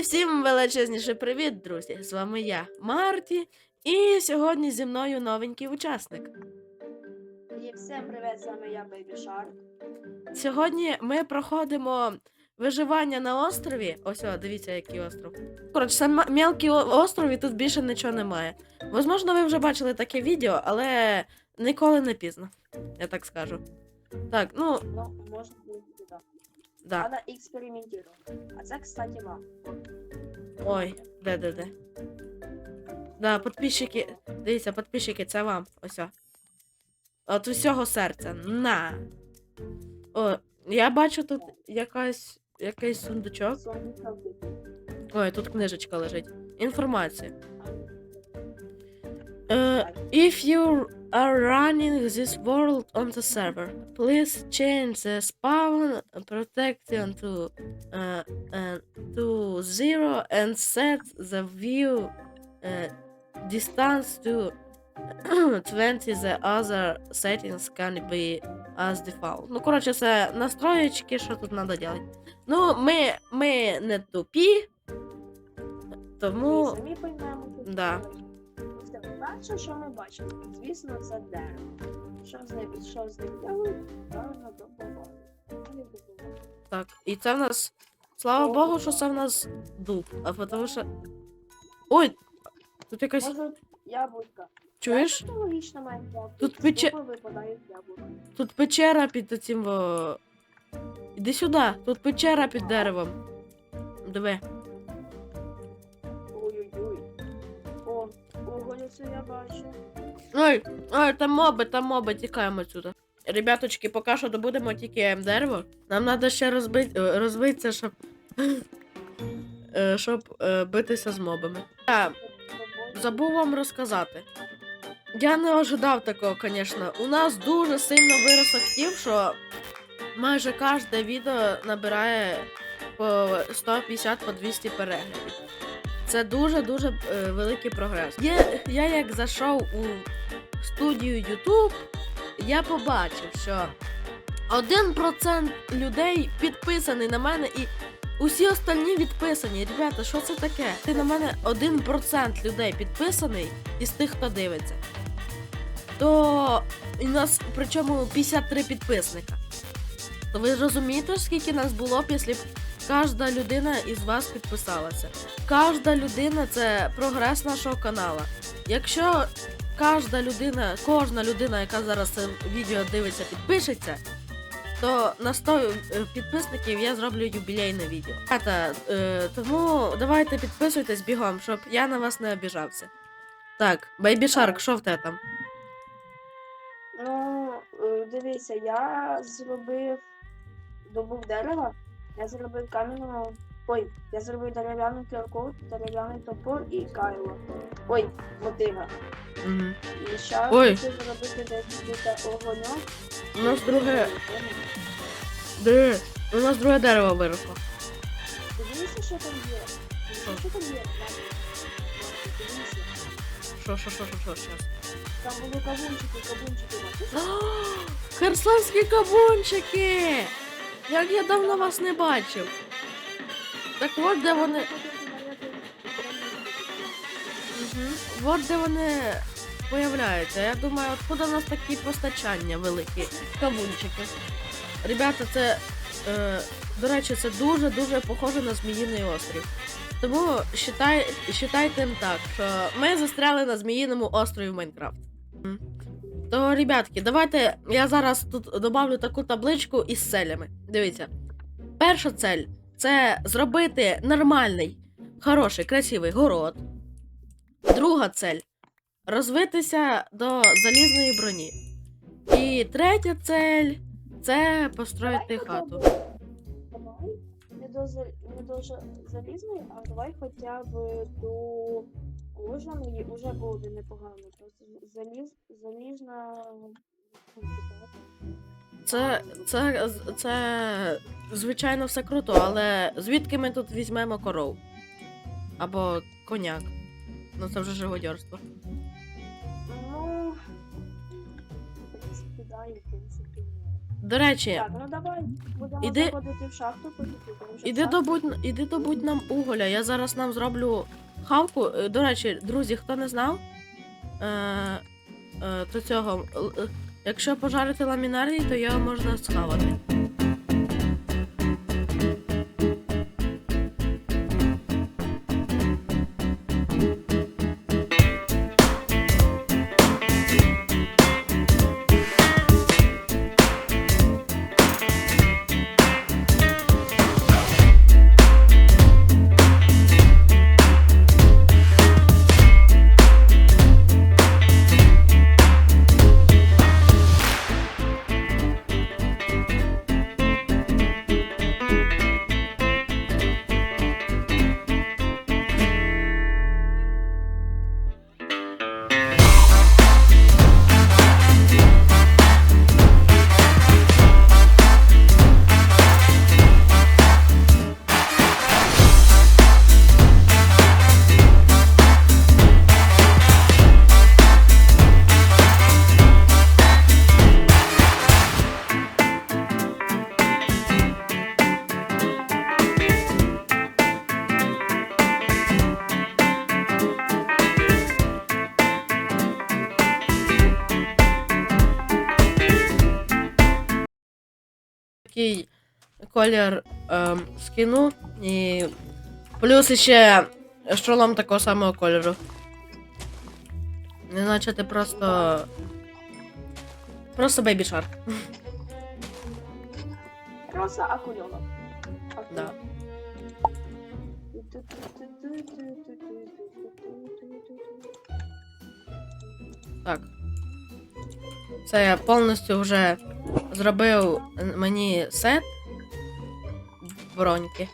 І всім величезніше привіт, друзі! З вами я, Марті, і сьогодні зі мною новенький учасник. І всім привіт, з вами я Бейбі Шарк. Сьогодні ми проходимо виживання на острові. Ось, о, дивіться, який остров. Коротше, це м- мелкий остров, і тут більше нічого немає. Возможно, ви вже бачили таке відео, але ніколи не пізно, я так скажу. Так, ну, Ну, туди. Да. Треба експериментувати. А це, кстати, вам. Ой, де, де, де. Да, підписчики. Дивіться, підписчики, це вам. Ось. о. От усього серця. На. О, я бачу тут якась. якийсь сундучок. Ой, тут книжечка лежить. Інформація. Uh, if you are running this world on the server, please change the spawn protection to uh, uh, to zero and set the view uh, distance to 20. The other settings can be as default. Ну, коротше, це настроєчки, що тут треба робити. Ну, ми, ми не тупі, тому. Ми самі поймемо. тут Да. Перше, що ми бачимо, звісно, це дерево. Що з ним, що з ним делають? Правильно добувають. Так, і це в нас. Слава Богу, що це в нас дуб. А тому що. Ой! Тут якась. Може, яблука. Чуєш? Знаєш, логічно Майнкрафт? Тут пече-. Тут печера під цим. Іди сюди, тут печера під деревом. Диви. Бачу. Ой, ой, там моби, там моби, тікаємо сюди. Ребяточки, поки що добудемо тільки дерево. Нам треба ще розбити, е, розвитися, щоб. е, щоб е, битися з мобами. Так, забув вам розказати. Я не ожидав такого, звісно. У нас дуже сильно вирос актив, що майже кожне відео набирає по 150 по 200 переглядів. Це дуже-дуже е, великий прогрес. Є, я як зайшов у студію YouTube, я побачив, що 1% людей підписаний на мене і усі остальні відписані. Ребята, що це таке? Ти на мене 1% людей підписаний із тих, хто дивиться. То і нас причому 53 підписника. То ви розумієте, скільки нас було, б кожна людина із вас підписалася? Кожна людина це прогрес нашого каналу. Якщо кожна людина, кожна людина, яка зараз це відео дивиться, підпишеться, то на 100 е, підписників я зроблю юбілейне відео. Ребята, е, тому давайте підписуйтесь бігом, щоб я на вас не обіжався. Так, Baby Shark, що в те там? Ну, е, дивіться, я зробив добув дерева, я зробив кам'яну. Ой, я зробив дерев'яну кірку, дерев'яний топор і кайло. Ой, мотига. Угу. І ще Ой. хочу зробити десь тут огоньок. У нас друге. Де? У нас друге дерево виросло. Дивіться, що там є. Дивіться, що там є. Дивіться. Що, що, що, що, що, щас. Там були кавунчики, кавунчики, бачиш? Херсонські кабунчики! Як я давно вас не бачив. Так от де вони. Угу. От де вони появляються. Я думаю, откуда у нас такі постачання великі кавунчики. Ребята, це. Е, до речі, це дуже-дуже похоже на Зміїний острів. Тому считайте так, що ми застряли на Зміїному острові в Майнкрафт. То, ребятки, давайте я зараз тут добавлю таку табличку із целями. Дивіться. Перша цель це зробити нормальний, хороший, красивий город. Друга цель розвитися до залізної броні. І третя цель це построїти хату. Давай не до залізної, а давай хоча б до кожаної уже буде непогано. Просто заліз, ну, типа, Це, це, це, звичайно, все круто, але звідки ми тут візьмемо коров? Або коняк. Ну це вже живодьорство. Ну, в принципі, да, і в принципі. До речі, Так, ну давай будемо Іди- заходити в шахту, іди добудь, іди добудь нам уголя. Я зараз нам зроблю хавку. Е, До речі, друзі, хто не знав, е, е, то цього. л- е, Якщо пожарити ламінарій, то його можна схавати. Такий колір ем, скину і плюс ще шолом такого самого кольору. Неначе ти просто. Просто бейбі шарк. Роса акульона. Да. Так. Це я повністю вже зробив мені сет броньки.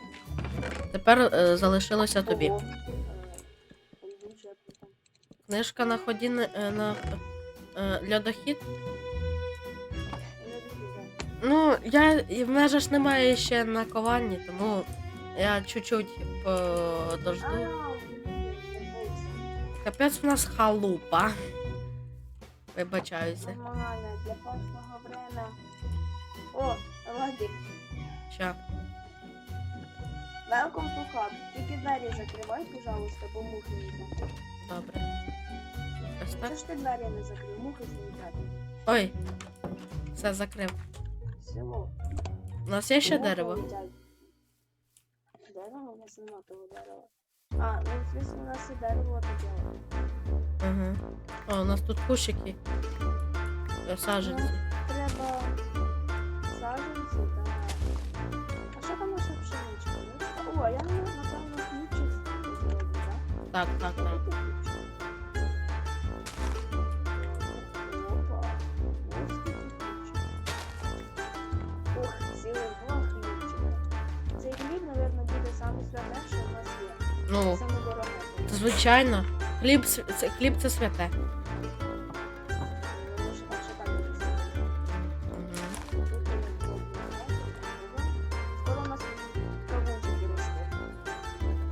Тепер е, залишилося тобі. Книжка на ході на, е, на е, для дохід. Я люблю, да. Ну, я в мене ж немає ще на кованні, тому я чуть-чуть подожду. Капець в нас халупа. Вибачаюся. Нормально, для пасного время. О, Владик, Ща. welcome to hub. Тільки двері закривай, пожалуйста, бо мухи не так. Добре. Ось так. Ж ти двері не закрив, мухи злітати. Ой. Все закрив. Всього. У нас є ще Мухи дерево. Дерево у нас нема того дерева. А, ну звісно, у нас і дерево таке. Ага. О, у нас тут кущики. Е, Саженці. Треба саджанці та. А що там наша пшеничка? Ну, О, я не напевно ключик зроблю, так? Так, так, так. Опа. Ось такий ключик. Ух, цілих два ключика. Цей хліб, мабуть, буде саме святе, що в нас є. Ну, Саме дороге. звичайно. Хліб, це, хліб це святе.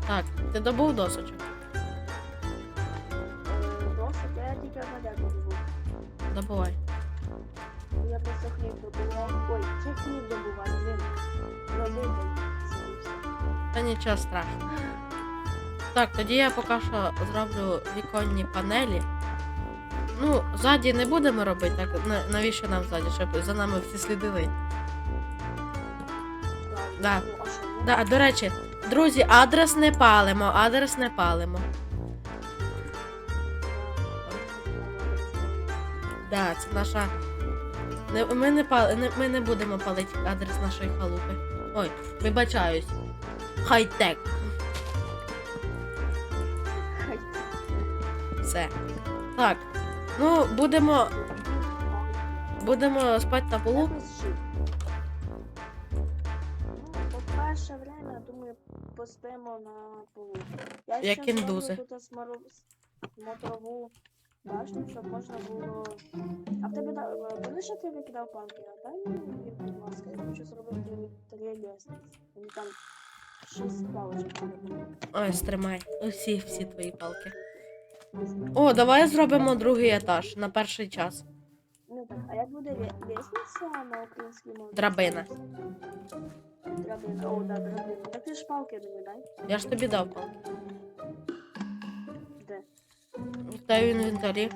Так, ти добув досочок. Досить, я тільки дерево добув. Добувай. Я просто хліб добував. Ой, це хліб добував. Та нічого страшного. Так, тоді я поки що зроблю віконні панелі. Ну, ззаді не будемо робити, так навіщо нам ззаді, щоб за нами всі слідили. Да. Ну? Да, до речі, друзі, адрес не палимо, адрес не палимо. Да, це наша. Не, ми, не пали, не, ми не будемо палити адрес нашої халупи. Ой, вибачаюсь. Хай-тек. Все. Так. Ну, будемо, будемо спати на полу. Якось. Ну, по-перше время, думаю, поспимо на полу. Я Як ще індузи. зроблю тут смару... смотрову башню, щоб можна було... А в тебе да... Коли ще ти викидав палки? А дай мені, будь ласка, я хочу зробити три лестниці. Мені там шість палочок треба. Ой, стримай. Усі, всі твої палки. О, давай зробимо другий етаж на перший час. Ну, так. А як буде лестниця на українській мові? Драбина. Драбина, о, да, драбина. Так ти ж палки мені дай. Я ж тобі дав палку. Де? Та в інвентарі.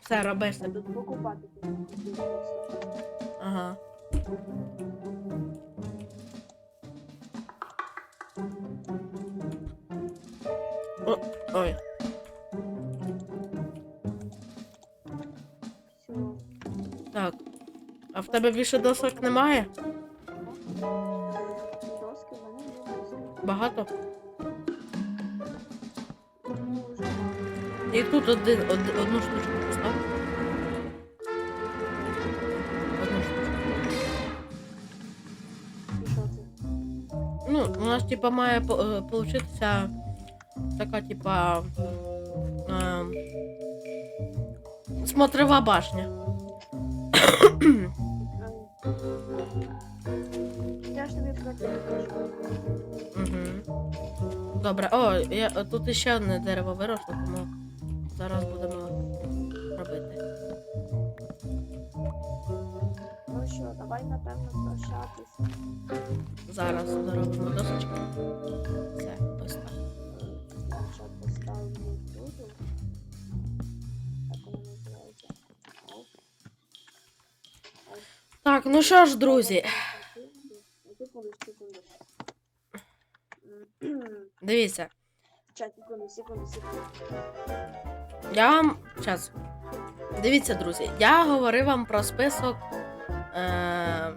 Все, роби треба. Ага. Ой. Так. А в тебе більше досок немає? Доски, в мене є. Багато? І тут один, од, одну штучку Ну, у нас типа має е, получитися така, типа. Е, смотрова башня. Я ж тобі про це кажу. Угу. Добре. О, я, тут іще одне дерево виросло, тому зараз будемо давай напевно прощатись. Зараз доробимо досочку. Все, так. Спочатку поставимо тут. Так ну що ж, друзі, дивіться. Секунду, секунду, секунду. Я вам. Час. Дивіться, друзі, я говорив вам про список. Е...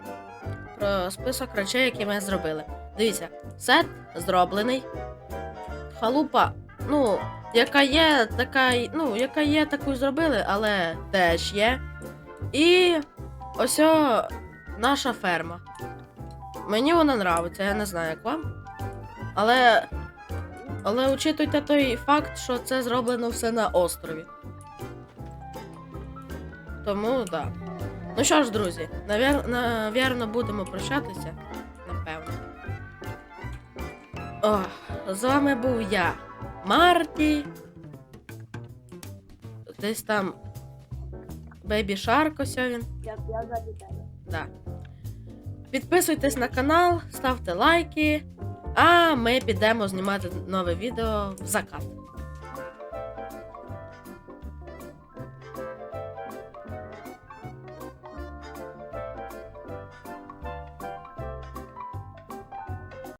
Про список речей, які ми зробили. Дивіться, сет зроблений. Халупа, ну, яка є, така. Ну, яка є, таку зробили, але теж є. І ось о, наша ферма. Мені вона нравиться, я не знаю, як вам. Але але учитуйте той факт, що це зроблено все на острові. Тому так. Да. Ну що ж, друзі, навер... навірно, будемо прощатися. Напевно. О, з вами був я, Марті. Десь там Бейбі Шарк, ось він. Я, я тебе. Да. Підписуйтесь на канал, ставте лайки, а ми підемо знімати нове відео в закат.